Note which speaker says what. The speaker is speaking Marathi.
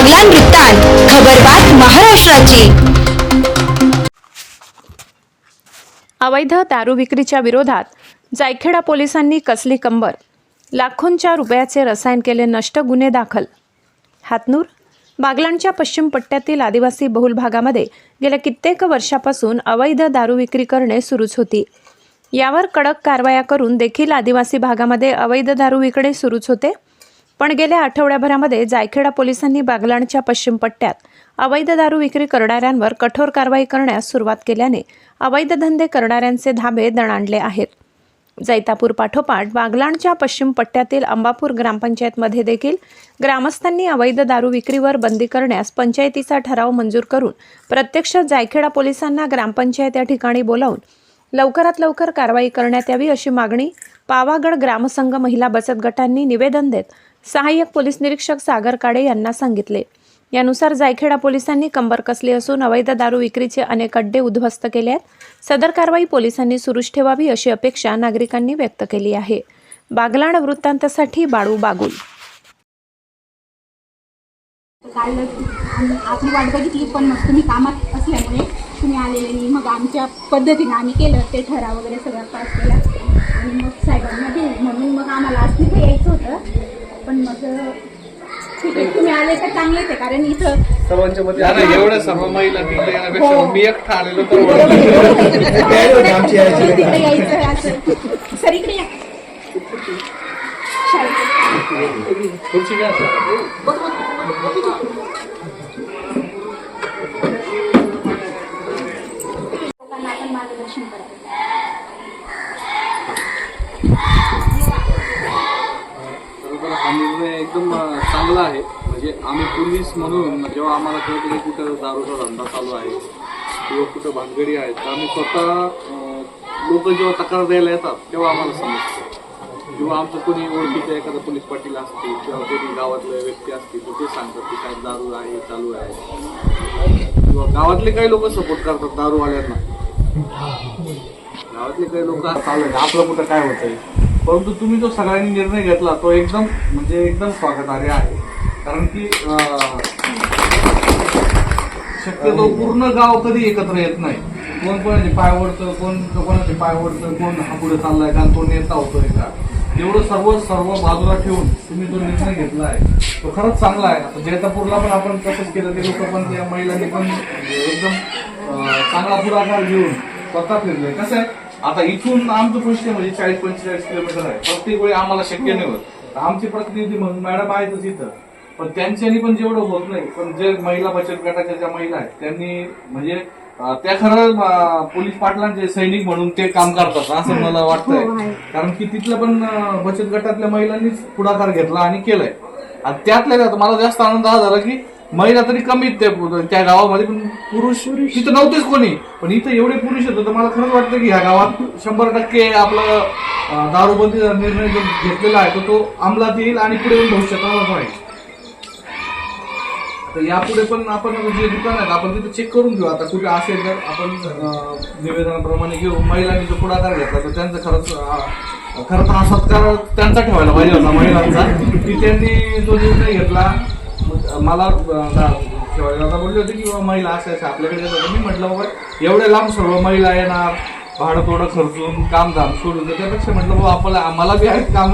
Speaker 1: बागलान वृत्तांत खबरबात महाराष्ट्राची.
Speaker 2: अवैध दारू विक्रीच्या विरोधात जायखेडा पोलिसांनी कसली कंबर? लाखोंच्या रुपयाचे रसायन केले नष्ट गुन्हे दाखल. हातनूर बागलांच्या पश्चिम पट्ट्यातील आदिवासी बहुल भागामध्ये गेल्या कित्येक वर्षापासून अवैध दारू विक्री करणे सुरूच होती. यावर कडक कारवाया करून देखील आदिवासी भागामध्ये अवैध दारू विकणे सुरूच होते. पण गेल्या आठवड्याभरामध्ये जायखेडा पोलिसांनी बागलाणच्या पश्चिम पट्ट्यात अवैध दारू विक्री करणाऱ्यांवर कठोर कारवाई करण्यास सुरुवात केल्याने अवैध धंदे करणाऱ्यांचे धाबे दणाणले आहेत. जैतापूर पाठोपाठ बागलाणच्या पश्चिम पट्ट्यातील अंबापूर ग्रामपंचायतमध्ये देखील ग्रामस्थांनी अवैध दारू विक्रीवर बंदी करण्यास पंचायतीचा ठराव मंजूर करून प्रत्यक्ष जायखेडा पोलिसांना ग्रामपंचायत या ठिकाणी बोलावून लवकरात लवकर कारवाई करण्यात यावी अशी मागणी पावागड ग्रामसंघ महिला बचत गटांनी निवेदन देत सहाय्यक पोलीस निरीक्षक सागर काडे यांना सांगितले. यानुसार जायखेडा पोलिसांनी कंबर कसली असून अवैध दारू विक्रीचे अनेक अड्डे उद्ध्वस्त केले आहेत. सदर कारवाई पोलिसांनी सुरूच ठेवावी अशी अपेक्षा नागरिकांनी व्यक्त केली आहे. बागलाण वृत्तांतासाठी बाळू बागुल.
Speaker 3: काल आपली वाट बघितली पण मग तुम्ही कामात असल्यामुळे तुम्ही आलेले नाही. मग आमच्या पद्धतीने आम्ही केलं ते ठराव वगैरे सगळं पास केला. आणि मग साहेबांना दिलं म्हणून मग आम्हाला आज तिथे यायचं होतं. पण मग ठीक आहे तुम्ही आले तर चांगलेच आहे कारण इथं
Speaker 4: सर्वांच्या मध्ये आता एवढ्या सर्व महिला तिकडे येण्यापेक्षा
Speaker 3: हो.
Speaker 4: मी एकटा आलेलो तर
Speaker 3: आमची तिकडे यायचं असं. सर इकडे या. शाळेत.
Speaker 4: खुर्ची घ्या.
Speaker 3: लोकांना आपण मार्गदर्शन करायचं
Speaker 4: बरोबर हा निर्णय एकदम चांगला आहे. म्हणजे आम्ही पोलीस म्हणून म्हणजे जेव्हा आम्हाला कळतं की कुठं दारूचा धंदा चालू आहे किंवा कुठं भानगडी आहेत तर आम्ही स्वतः लोक जेव्हा तक्रार द्यायला येतात तेव्हा आम्हाला समजतं. किंवा आमचं कोणी ओळखीचं एखादा पोलीस पाटील असतील किंवा कोणी गावातले व्यक्ती असतील तर ते सांगतात की काय दारू आहे चालू आहे. किंवा गावातले काही लोक सपोर्ट करतात दारूवाल्यांना. गावातले काही लोक चालू आहे आपलं कुठं काय होतंय? परंतु तुम्ही जो सगळ्यांनी निर्णय घेतला तो एकदम म्हणजे एकदम स्वागतार्ह आहे. कारण की शक्यतो पूर्ण गाव कधी एकत्र येत नाही. कोण कोणाचे पाय ओढतं कोण कोणाचे पाय ओढतं कोण हा पुढे चाललाय का कोण नेता होतोय का? एवढं सर्व सर्व बाजूला ठेवून तुम्ही जो निर्णय घेतला आहे तो खरंच चांगला आहे. आता जैतापूरला पण आपण तसंच केलं ते लोक पण त्या महिलांनी पण म्हणजे एकदम चांगला पुढाकार घेऊन स्वतः फिरले. कसं आहे? आता इथून आमचं पुष्य म्हणजे चाळीस पंचेचाळीस किलोमीटर आहे. प्रत्येक वेळी आम्हाला शक्य नाही होत. आमचे प्रतिनिधी म्हणून मॅडम आहेतच इथं. पण त्यांच्यानी पण जेवढं होत नाही पण जे महिला बचत गटाच्या ज्या महिला आहेत त्यांनी म्हणजे त्या खरं पोलीस पाटलांचे सैनिक म्हणून ते काम करतात असं मला वाटतंय. कारण की तिथल्या पण बचत गटातल्या महिलांनीच पुढाकार घेतला आणि केलाय. आणि त्यातल्या त्यात मला जास्त आनंद हा झाला की महिला तरी कमीत त्या त्या गावामध्ये पण पुरुष तिथं नव्हतेच कोणी. पण इथं एवढे पुरुष होते तर मला खरंच वाटतं की ह्या गावात शंभर टक्के आपलं दारूबंदीचा निर्णय जो घेतलेला आहे तो तो अंमलात येईल आणि पुढे येऊन भविष्यात पाहिजे. तर यापुढे पण आपण जे दुकान आहेत आपण तिथे चेक करून घेऊ. आता कुठे असेल तर आपण निवेदनाप्रमाणे घेऊ. महिलांनी जो पुढाकार घेतला तर त्यांचं खरंच खरं तर हा सत्कार त्यांचा ठेवायला पाहिजे होता महिलांचा. की त्यांनी जो निर्णय घेतला मला दादा बोलले होते की बाबा महिला असायचं आपल्याकडे येतात. मी म्हटलं बाबा एवढ्या लांब सर्व महिला येणार भाडं थोडं खर्चून काम धाम सोडून त्यापेक्षा म्हटलं बाबा आपल्याला आम्हाला बी आहेत काम